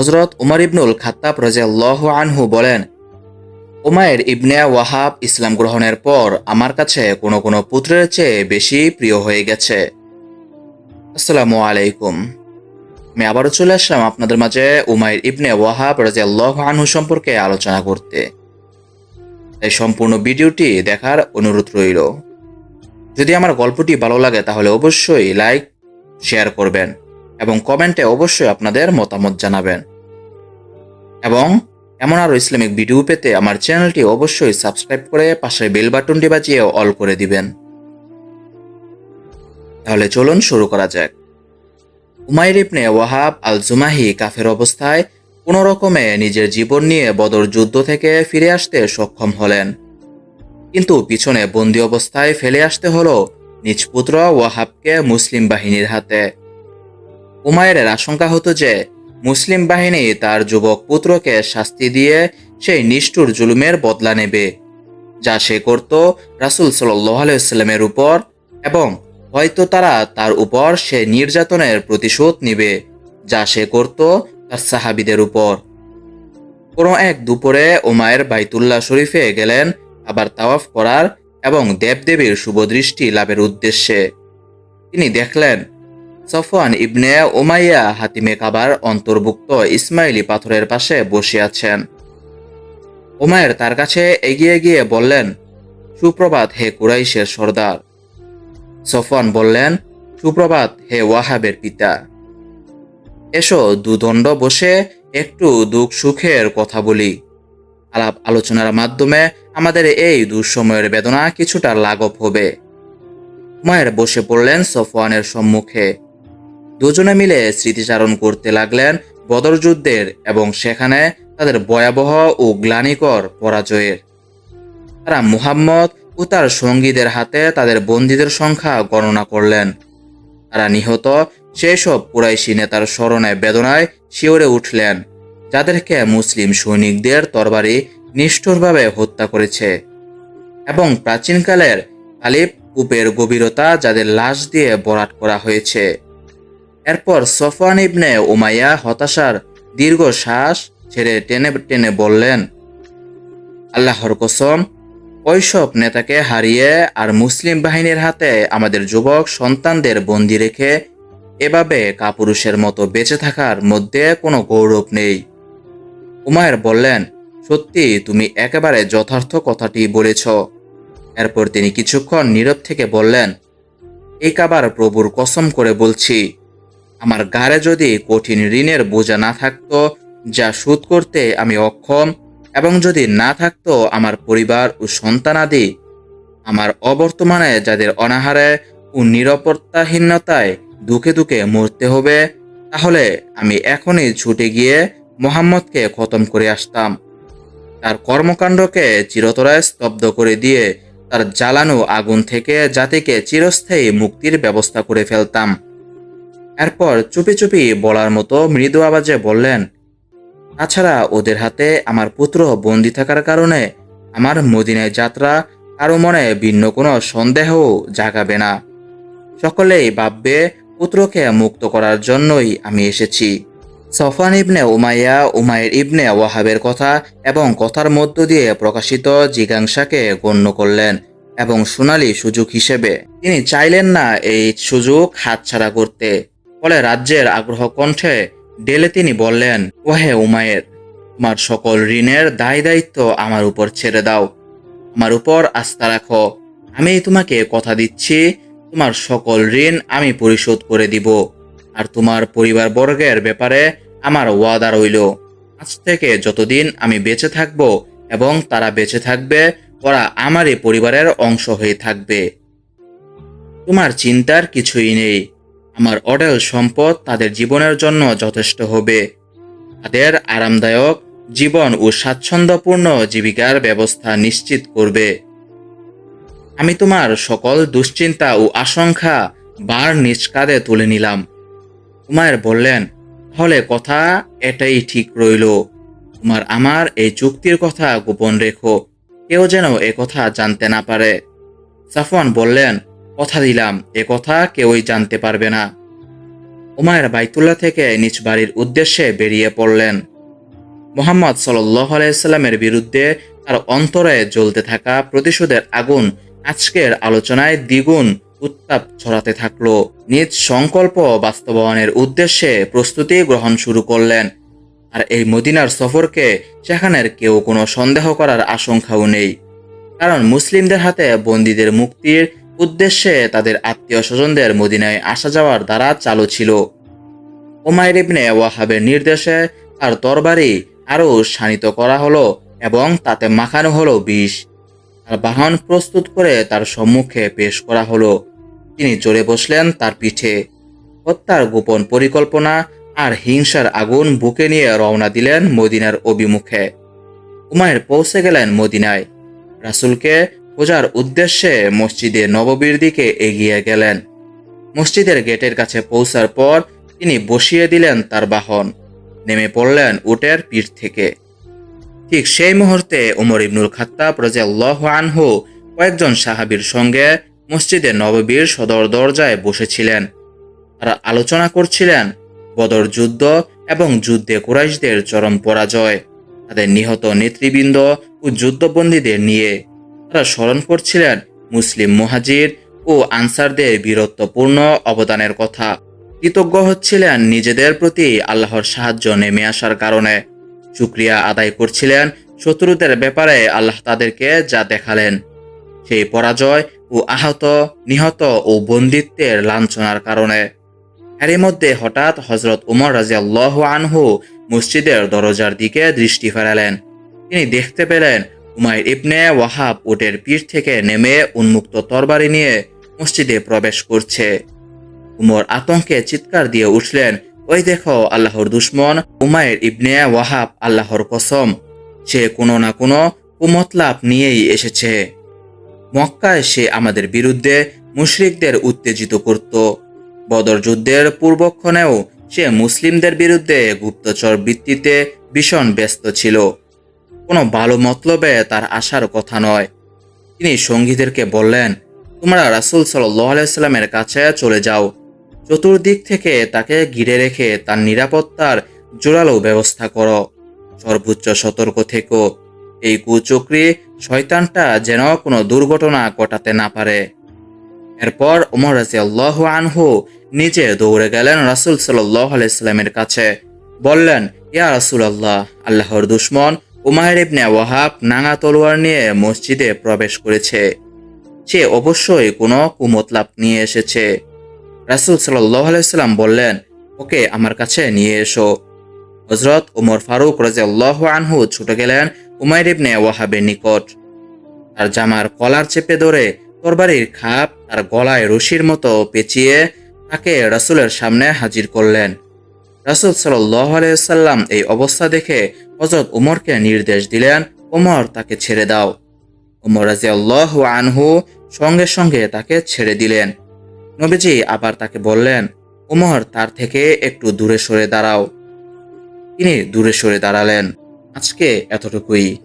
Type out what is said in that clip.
হজরত উমর ইবনুল খাত্তাব রাজিয়াল্লাহু আনহু বলেন উমায়ের ইবনে ওয়াহাব ইসলাম গ্রহণের পর আমার কাছে কোনো কোনো পুত্রের চেয়ে বেশি প্রিয় হয়ে গেছে। আসসালামু আলাইকুম। আমি আবারও চলে আসলাম আপনাদের মাঝে উমায়ের ইবনে ওয়াহাব রাজিয়াল্লাহু আনহু সম্পর্কে আলোচনা করতে। তাই সম্পূর্ণ ভিডিওটি দেখার অনুরোধ রইল। যদি আমার গল্পটি ভালো লাগে তাহলে অবশ্যই লাইক, শেয়ার করবেন। এবং কমেন্টে অবশ্যই আপনাদের মতামত জানাবেন। এবং এমন আরও ইসলামিক ভিডিও পেতে আমার চ্যানেলটি অবশ্যই সাবস্ক্রাইব করে পাশে বেল বাটনটি বাজিয়ে অল করে দিবেন। তাহলে চলুন শুরু করা যাক। উমাইর ইবনে ওয়াহাব আল জুমাহি কাফের অবস্থায় কোনো রকমে নিজের জীবন নিয়ে বদর যুদ্ধ থেকে ফিরে আসতে সক্ষম হলেন। কিন্তু পিছনে বন্দি অবস্থায় ফেলে আসতে হলো নিজ পুত্র ওয়াহাবকে মুসলিম বাহিনীর হাতে। উমায়ের আশঙ্কা হতো যে মুসলিম বাহিনী তার যুবক পুত্রকে শাস্তি দিয়ে সেই নিষ্ঠুর জুলুমের বদলা নেবে, যা সে করত রাসুল সাল্লামের উপর এবং হয়তো তারা তার উপর সে নির্যাতনের প্রতিশোধ নিবে, যা সে করত তার সাহাবিদের উপর। কোনো এক দুপুরে ওমায়ের বাইতুল্লাহ শরীফে গেলেন আবার তাওয়াফ করার এবং দেবদেবীর শুভদৃষ্টি লাভের উদ্দেশ্যে। তিনি দেখলেন সফওয়ান ইবনে ওমাইয়া হাতিমে কাবার অন্তর্ভুক্ত ইসমাইলি পাথরের পাশে বসে আছেন ওমায়ের তার কাছে এগিয়ে গিয়ে বললেন, সুপ্রভাত হে কুরাইশের সর্দার। সফওয়ান বললেন, সুপ্রভাত হে ওয়াহাবের পিতা। এসো দুদণ্ড বসে একটু দুঃখ সুখের কথা বলি। আলাপ আলোচনার মাধ্যমে আমাদের এই দুঃসময়ের বেদনা কিছুটা লাঘব হবে। মায়ের বসে পড়লেন সফওয়ানের সম্মুখে। দুজনে মিলে স্মৃতিচারণ করতে লাগলেন বদর যুদ্ধের এবং সেখানে তাদের ভয়াবহ ও গ্লানিকর পরাজয়ের। তারা মুহাম্মদ ও তার সঙ্গীদের হাতে তাদের বন্দীদের সংখ্যা গণনা করলেন। তারা নিহত সেই সব কুরাইশি নেতার স্মরণে বেদনায় শিওরে উঠলেন, যাদেরকে মুসলিম সৈনিকদের তরবারি নিষ্ঠুরভাবে হত্যা করেছে এবং প্রাচীনকালের কালিব কূপের গভীরতা যাদের লাশ দিয়ে বরাট করা হয়েছে। এরপর সফওয়ান ইবনে উমাইয়া হতাশার দীর্ঘ শ্বাস ছেড়ে টেনে টেনে বললেন, আল্লাহর কসম, ওইসব নেতাকে হারিয়ে আর মুসলিম বাহিনীর হাতে আমাদের যুবক সন্তানদের বন্দি রেখে এভাবে কাপুরুষের মতো বেঁচে থাকার মধ্যে কোনো গৌরব নেই। উমায়ের বললেন, সত্যি তুমি একেবারে যথার্থ কথাটি বলেছ। এরপর তিনি কিছুক্ষণ নীরব থেকে বললেন, এই কাবার প্রভুর কসম করে বলছি আমার গাড়ে যদি কঠিন ঋণের বোঝা না থাকতো, যা শোধ করতে আমি অক্ষম, এবং যদি না থাকতো আমার পরিবার ও সন্তানাদি আমার অবর্তমানে যাদের অনাহারে ও নিরাপত্তাহীনতায় দুঃখে দুঃখে মরতে হবে, তাহলে আমি এখনই ছুটে গিয়ে মোহাম্মদকে খতম করে আসতাম। তার কর্মকাণ্ডকে চিরতরায় স্তব্ধ করে দিয়ে তার জ্বালানো আগুন থেকে জাতিকে চিরস্থায়ী মুক্তির ব্যবস্থা করে ফেলতাম। এরপর চুপি চুপি বলার মতো মৃদু আওয়াজে বললেন, তাছাড়া ওদের হাতে আমার পুত্র বন্দি থাকার কারণে আমার মদিনায় যাত্রা কারও মনে ভিন্ন কোনো সন্দেহও জাগাবে না। সকলেই ভাববে পুত্রকে মুক্ত করার জন্যই আমি এসেছি। সফান ইবনে উমাইয়া উমায়ের ইবনে ওয়াহাবের কথা এবং কথার মধ্য দিয়ে প্রকাশিত জিজ্ঞাসাকে গণ্য করলেন এবং সোনালী সুযোগ হিসেবে। তিনি চাইলেন না এই সুযোগ হাতছাড়া করতে। ফলে রাজ্যের আগ্রহ কণ্ঠে ডেলে তিনি বললেন, ওহে উমায়ের, তোমার সকল ঋণের দায় দায়িত্ব আমার উপর ছেড়ে দাও। আমার উপর আস্থা রাখো। আমি তোমাকে কথা দিচ্ছি, তোমার সকল ঋণ আমি পরিশোধ করে দিব। আর তোমার পরিবার বর্গের ব্যাপারে আমার ওয়াদা রইল। আজ থেকে যতদিন আমি বেঁচে থাকব এবং তারা বেঁচে থাকবে, ওরা আমারই পরিবারের অংশ হয়ে থাকবে। তোমার চিন্তার কিছুই নেই। আমার অডেল সম্পদ তাদের জীবনের জন্য যথেষ্ট হবে। তাদের আরামদায়ক জীবন ও স্বাচ্ছন্দ্যপূর্ণ জীবিকার ব্যবস্থা নিশ্চিত করবে। আমি তোমার সকল দুশ্চিন্তা ও আশঙ্কা বার নিজ কাঁধে তুলে নিলাম। উমায়ের বললেন, তাহলে কথা এটাই ঠিক রইল। তোমার আমার এই চুক্তির কথা গোপন রেখো। কেউ যেন কথা জানতে না পারে। সাফওয়ান বললেন কথা দিলাম, এ কথা কেউই জানতে পারবে না। উমায়ের বাইতুল্লাহ থেকে নিজ বাড়ির উদ্দেশ্যে বেরিয়ে পড়লেন। মোহাম্মদ সাল্লাহ আলাইস্লামের বিরুদ্ধে তার অন্তরে জ্বলতে থাকা প্রতিশোধের আগুন আজকের আলোচনায় দ্বিগুণ উত্তাপ ছড়াতে থাকল। নিজ সংকল্প বাস্তবায়নের উদ্দেশ্যে প্রস্তুতি গ্রহণ শুরু করলেন। আর এই মদিনার সফরকে সেখানের কেউ কোনো সন্দেহ করার আশঙ্কাও নেই। কারণ মুসলিমদের হাতে বন্দীদের মুক্তির উদ্দেশ্যে তাদের আত্মীয় স্বজনদের মদিনায় আসা যাওয়ার দ্বারা চালু ছিল। ওমাইর ইবনে ওয়াহাবের নির্দেশে তার তরবারি আরও শানিত করা হলো এবং তাতে মাখানো হলো বিষ। তার বাহন প্রস্তুত করে তার সম্মুখে পেশ করা হলো। তিনি চড়ে বসলেন তার পিঠে। হত্যার গোপন পরিকল্পনা আর হিংসার আগুন বুকে নিয়ে রওনা দিলেন মদিনার অভিমুখে। উমায়ের পৌঁছে গেলেন মদিনায়। রাসূলকে খোঁজার উদ্দেশ্যে মসজিদে নববীর দিকে এগিয়ে গেলেন। মসজিদের গেটের কাছে পৌঁছার পর তিনি বসিয়ে দিলেন তার বাহন। নেমে পড়লেন উটের পিঠ থেকে। ঠিক সেই মুহূর্তে উমর ইবনুল খাত্তাব রাজিয়াল্লাহু আনহু কয়েকজন সাহাবীর সঙ্গে মসজিদে নববীর সদর দরজায় বসেছিলেন। তারা আলোচনা করছিলেন বদর যুদ্ধ এবং যুদ্ধে কুরাইশদের চরম পরাজয়, তাদের নিহত নেতৃবৃন্দ ও যুদ্ধবন্দীদের নিয়ে। তারা স্মরণ করছিলেন মুসলিম মুহাজির ও আনসারদের বীরত্বপূর্ণ অবদানের কথা। কৃতজ্ঞ হচ্ছিলেন নিজেদের প্রতি আল্লাহর সাহায্য নেমে আসার কারণে। শুক্রিয়া আদায় করছিলেন শত্রুদের ব্যাপারে আল্লাহ তাদেরকে যা দেখালেন। সেই পরাজয় ও আহত, নিহত ও বন্দিত্বের লাঞ্ছনার কারণে। এরই মধ্যে হঠাৎ হজরত উমর রাজিয়াল্লাহ আনহু মসজিদের দরজার দিকে দৃষ্টি ফেরালেন। তিনি দেখতে পেলেন উমাইর ইবনে ওয়াহাব উটের পিঠ থেকে নেমে উন্মুক্ত তরবারি নিয়ে মসজিদে প্রবেশ করছে। উমর আতঙ্কে চিৎকার দিয়ে উঠলেন, ওই দেখো, আল্লাহর দুশ্মন উমায়ের ইবনে ওয়াহাব, আল্লাহর কসম, সে কোনো না কোনো কুমতলাভ নিয়েই এসেছে। মক্কায় সে আমাদের বিরুদ্ধে মুশরিকদের উত্তেজিত করত। বদর যুদ্ধের পূর্বক্ষণেও সে মুসলিমদের বিরুদ্ধে গুপ্তচর বৃত্তিতে ভীষণ ব্যস্ত ছিল। কোনো ভালো মতলবে তার আসার কথা নয়। তিনি সঙ্গীদেরকে বললেন, তোমরা রাসুল সাল্লামের কাছে চলে যাও। চতুর্দিক থেকে তাকে ঘিরে রেখে তার নিরাপত্তার জোরালো ব্যবস্থা করো। সর্বোচ্চ সতর্ক থেকো। এই কুচক্রি শয়তানটা যেন কোনো দুর্ঘটনা ঘটাতে না পারে। এরপর ওমর রাজিয়াল্লাহ আনহু নিজে দৌড়ে গেলেন রাসুল সাল্লাহ আলাইস্লামের কাছে। বললেন, ইয়া রাসুল আল্লাহ আল্লাহর দুশ্মন উমায়ের ইবনে ওয়াহাব নাঙা তলোয়ার নিয়ে মসজিদে প্রবেশ করেছে। সে অবশ্যই কোনো কুমতলাভ নিয়ে এসেছে। রাসুল সাল্লাহ আলাইসাল্লাম বললেন, ওকে আমার কাছে নিয়ে এসো। হজরত উমর ফারুক রাজিয়াল্লাহ আনহু ছুটে গেলেন উমাইর ইবনে ওয়াহাবের নিকট। তার জামার কলার চেপে ধরে তরবারির খাপ তার গলায় রশির মতো পেঁচিয়ে তাকে রাসুলের সামনে হাজির করলেন। রাসুল সাল্লাহ আলাইসাল্লাম এই অবস্থা দেখে হজরত উমরকে নির্দেশ দিলেন, উমর তাকে ছেড়ে দাও। উমর রাজিয়াল্লাহ আনহু সঙ্গে সঙ্গে তাকে ছেড়ে দিলেন। নবীজি আবার তাকে বললেন, উমর তার থেকে একটু দূরে সরে দাঁড়াও। তিনি দূরে সরে দাঁড়ালেন। আজকে এতটুকুই।